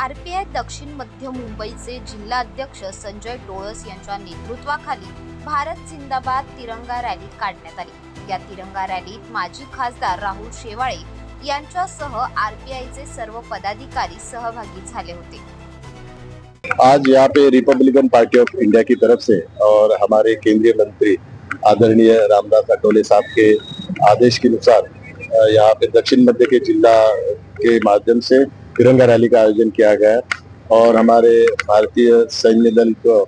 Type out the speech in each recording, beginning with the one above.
दक्षिण मध्य मुंबईचे जिल्हाध्यक्ष संजय डोळस यांच्या नेतृत्वाखाली भारत जिंदाबाद तिरंगा रॅली काढण्यात आली. या तिरंगा रॅलीत माजी खासदार राहुल शेवाळे यांच्यासह आरपीआयचे सर्व पदाधिकारी सहभागी झाले होते. आज यहाँ पे रिपब्लिकन पार्टी ऑफ इंडिया की तरफ से और हमारे केंद्रीय मंत्री आदरणीय रामदास अटोले साहब के आदेश के अनुसार यहाँ पे दक्षिण मध्य के जिला के माध्यम से तिरंगा रैली का आयोजन किया गया और हमारे भारतीय सैन्य दल को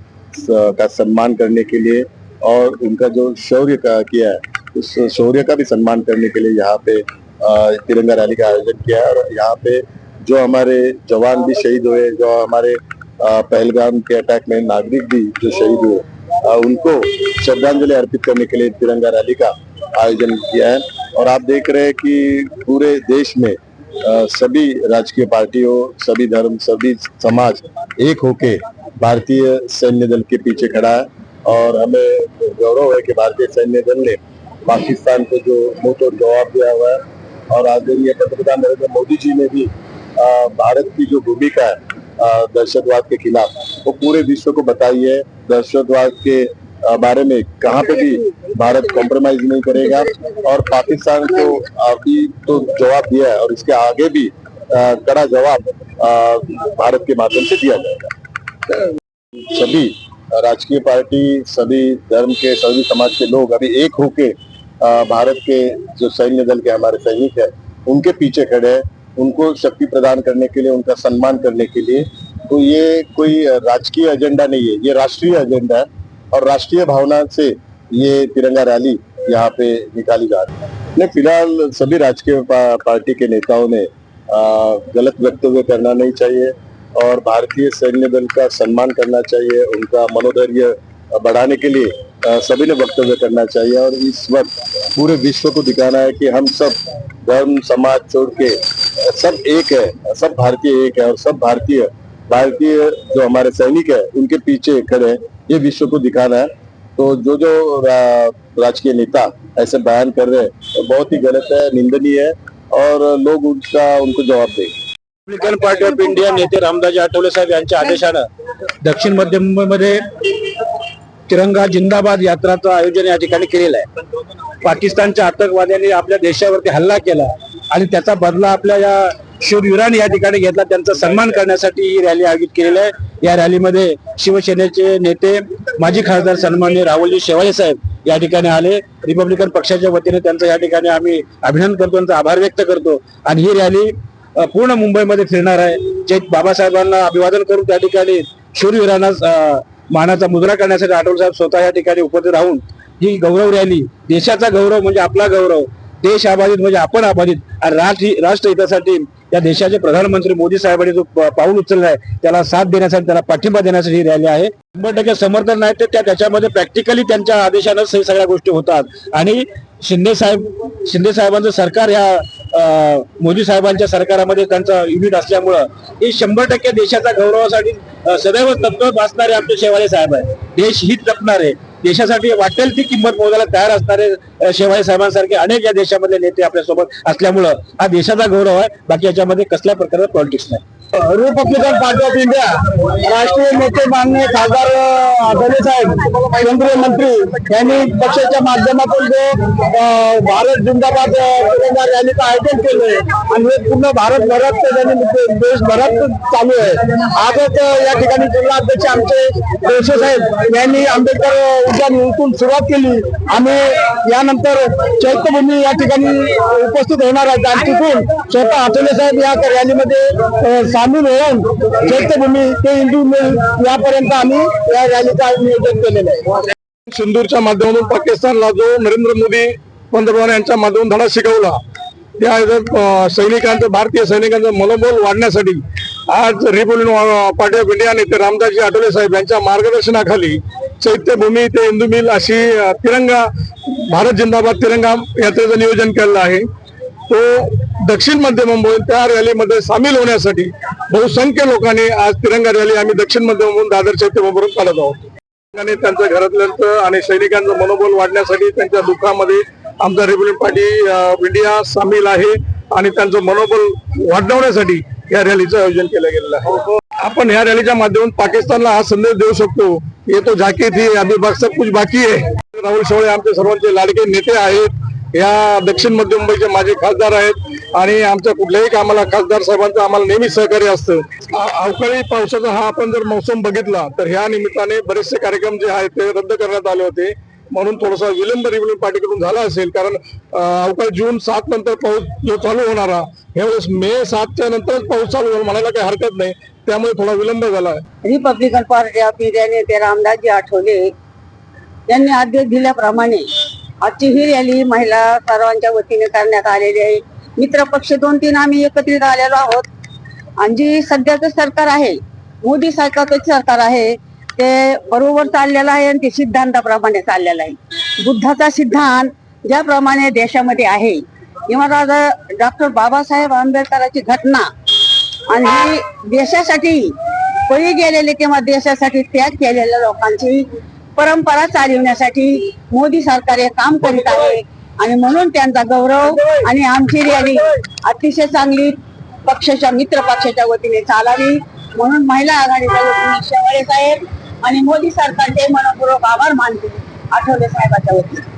का सम्मान करने के लिए और उनका जो शौर्य का किया है, उस शौर्य का भी सम्मान करने के लिए यहाँ पे तिरंगा रैली का आयोजन किया है और यहाँ पे जो हमारे जवान भी शहीद हुए, जो हमारे पहलगाम के अटैक में नागरिक भी जो शहीद हुए उनको श्रद्धांजलि अर्पित करने के लिए तिरंगा रैली का आयोजन किया है। और आप देख रहे हैं कि पूरे देश में सभी राजकीय पार्टियों, सभी धर्म, सभी समाज एक होके भारतीय सैन्य दल के पीछे खड़ा है और हमें गौरव है कि भारतीय सैन्य दल ने पाकिस्तान को जो मुँह जवाब दिया हुआ है और आदरणीय पंतप्रधान नरेंद्र मोदी जी ने भी भारत की जो भूमिका है दहशतवाद के खिलाफ, वो पूरे विश्व को बताई है। दहशतवाद के बारे में कहाँ पे भी भारत कॉम्प्रोमाइज नहीं करेगा। और पाकिस्तान को अभी तो जवाब दिया है और इसके आगे भी कड़ा जवाब भारत के माध्यम से दिया जाएगा। सभी राजकीय पार्टी, सभी धर्म के, सभी समाज के लोग अभी एक होके भारत के जो सैन्य दल के हमारे सैनिक है, उनके पीछे खड़े हैं। उनको शक्ति प्रदान करने के लिए, उनका सम्मान करने के लिए। तो ये कोई राजकीय एजेंडा नहीं है, ये राष्ट्रीय एजेंडा है। और राष्ट्रीय भावना से ये तिरंगा रैली यहाँ पे निकाली जा रही है। नहीं फ़िलहाल सभी राजकीय पा, पार्टी के नेताओं ने अ, गलत वक्तव्य करना नहीं चाहिए और भारतीय सैन्य बल का सम्मान करना चाहिए उनका मनोधैर्य बढ़ाने के लिए अ, सभी ने वक्तव्य करना चाहिए और इस वक्त पूरे विश्व को दिखाना है कि हम सब धर्म समाज छोड़ के सब एक है सब भारतीय एक है और सब भारतीय भारतीय जो हमारे सैनिक है उनके पीछे खड़े हैं। ये विश्व को दिखाना है। तो जो जो रा, राजकीय नेता ऐसे बयान कर रहे हैं तो बहुत ही गलत है निंदनीय है और लोग उनका उनको जवाब देंगे। रिपब्लिकन पार्टी ऑफ इंडिया नेते रामदास आठवले साहेब यांच्या आदेशानं दक्षिण मध्य मुंबईमध्ये तिरंगा जिंदाबाद यात्राचं आयोजन या ठिकाणी केलेलं आहे. पाकिस्तानच्या आतंकवाद्यांनी आपल्या देशावरती हल्ला केला आणि त्याचा बदला आपल्या या शूरवीरांनी या ठिकाणी घेतला. त्यांचा सन्मान करण्यासाठी ही रॅली आयोजित केलेली आहे. या रॅलीमध्ये शिवसेनेचे नेते माजी खासदार सन्मान्य राहुलजी शेवाळे साहेब या ठिकाणी आले. रिपब्लिकन पक्षाच्या वतीने त्यांचं या ठिकाणी आम्ही अभिनंदन करतो त्यांचा आभार व्यक्त करतो. आणि ही रॅली पूर्ण मुंबईमध्ये फिरणार आहे. जे बाबासाहेबांना अभिवादन करून त्या ठिकाणी शूरवीरांना मानाचा मुद्रा करण्यासाठी आठवले साहेब स्वतः या ठिकाणी उपस्थित राहून ही गौरव रॅली देशाचा गौरव म्हणजे आपला गौरव देश आबाधित म्हणजे आपण आबाधित आणि राष्ट्रहितासाठी या देशाचे प्रधानमंत्री मोदी साहेबांनी जो पाऊल उचलला आहे त्याला साथ देण्यासाठी त्याला पाठिंबा देण्यासाठी ही रॅली आहे. शंभर टक्के समर्थन नाही तर त्या त्याच्यामध्ये प्रॅक्टिकली त्यांच्या आदेशानं हे सगळ्या गोष्टी होतात. आणि शिंदे साहेब शिंदे साहेबांचं सरकार ह्या मोदी साहेबांच्या सरकारामध्ये त्यांचं युनिट असल्यामुळं हे शंभर टक्के देशाच्या गौरवासाठी सदैव तत्व वाचणारे आमचे शेवाळे साहेब आहे देश हित जपणारे. देशासाठी वाटेल ती किंमत मोजायला तयार असणारे अं, शेवाळे साहेबांसारखे अनेक या देशामध्ये नेते आपल्यासोबत असल्यामुळं हा देशाचा गौरव आहे. बाकी याच्यामध्ये कसल्या प्रकारचं पॉलिटिक्स नाही. Republican Party of India. राष्ट्रीय नेते माननीय खासदार आठवले साहेब केंद्रीय मंत्री यांनी पक्षाच्या माध्यमातून जे भारत जिंदाबाद तिरंगा रॅलीचं आयोजन केलंय आणि हे पूर्ण भारतभरात त्यांनी देशभरात चालू आहे. आजच या ठिकाणी जिल्हाध्यक्ष आमचे जोशी साहेब यांनी आंबेडकर उद्यान इथून सुरुवात केली आणि यानंतर चैत्यभूमी या ठिकाणी उपस्थित होणार आहेत. आणि तिथून स्वतः आठवले साहेब या रॅलीमध्ये आम्ही मिळून चैत्यभूमी ते हिंदू मिल यापर्यंत आम्ही या रॅलीचं नियोजन केलेलं आहे. सिंदूरच्या माध्यमातून पाकिस्तानला जो नरेंद्र मोदी पंतप्रधान यांच्या माध्यमातून धडा शिकवला त्या सैनिकांचं भारतीय सैनिकांचं मनोबल वाढण्यासाठी आज रिपब्लिक पार्टी ऑफ इंडिया नेते रामदासजी आठवले साहेब यांच्या मार्गदर्शनाखाली चैत्यभूमी ते इंदू मिल अशी तिरंगा भारत जिंदाबाद तिरंगा यात्रेचं नियोजन केलेलं आहे. तो दक्षिण मध्य मुंबई त्या रॅलीमध्ये सामील होण्यासाठी बहुसंख्य लोकांनी आज तिरंगा रॅली आम्ही दक्षिण मध्य मुंबई दादर चैत्यभूमीवरून काढत आहोत. त्यांच्या घरातल्यांचं आणि सैनिकांचं मनोबल वाढण्यासाठी त्यांच्या दुःखामध्ये आमचा रिपब्लिक पार्टी इंडिया सामील आहे आणि त्यांचं मनोबल वाढवण्यासाठी या रॅलीचं आयोजन केलं गेलेलं आहे. आपण ह्या रॅलीच्या माध्यमातून पाकिस्तानला हा संदेश देऊ शकतो ये तो जाकी थी अभि बघ सब कुछ बाकी आहे. राहुल शेवळे आमचे सर्वांचे लाडके नेते आहेत. या दक्षिण मध्य मुंबईचे माझे खासदार आहेत आणि आमच्या कुठल्याही कामाला खासदार साहेबांचं आम्हाला नेहमी सहकार्य असतं. अवकाळी पावसाचा हा आपण जर मौसम बघितला तर ह्या निमित्ताने बरेचसे कार्यक्रम जे आहेत ते रद्द करण्यात आले होते. म्हणून थोडासा विलंब रिव्हिन्यू पार्टीकडून झाला असेल कारण अवकाळी जून सात नंतर पाऊस जो चालू होणारा यावेळेस मे सातच्या नंतरच पाऊस चालू होईल म्हणायला काही हरकत नाही. त्यामुळे थोडा विलंब झाला. रिपब्लिकन पार्टी ऑफ इंडिया नेते रामदासजी आठवले. त्यांनी आदेश दिल्याप्रमाणे आजची ही रॅली महिला सर्वांच्या वतीने करण्यात आलेली आहे. मित्र पक्ष दोन तीन आम्ही एकत्रित आलेलो आहोत. आणि जी सध्याचं सरकार आहे मोदी सरकारचं सरकार आहे ते बरोबर चाललेलं आहे आणि ते सिद्धांताप्रमाणे चाललेलं आहे. बुद्धाचा सिद्धांत ज्याप्रमाणे देशामध्ये आहे. किंवा डॉक्टर बाबासाहेब आंबेडकरांची घटना आणि देशासाठी पळी गेलेले किंवा देशासाठी त्याग केलेल्या लोकांची परंपरा चालवण्यासाठी मोदी सरकार हे काम करीत आहे. आणि म्हणून त्यांचा गौरव आणि आमची रॅली अतिशय चांगली पक्षाच्या मित्र पक्षाच्या वतीने चालावी. म्हणून महिला आघाडीच्या वतीने शेवाळे साहेब आणि मोदी सरकारचे मनपूर्वक आभार मानते आठवले साहेबाच्या वतीने.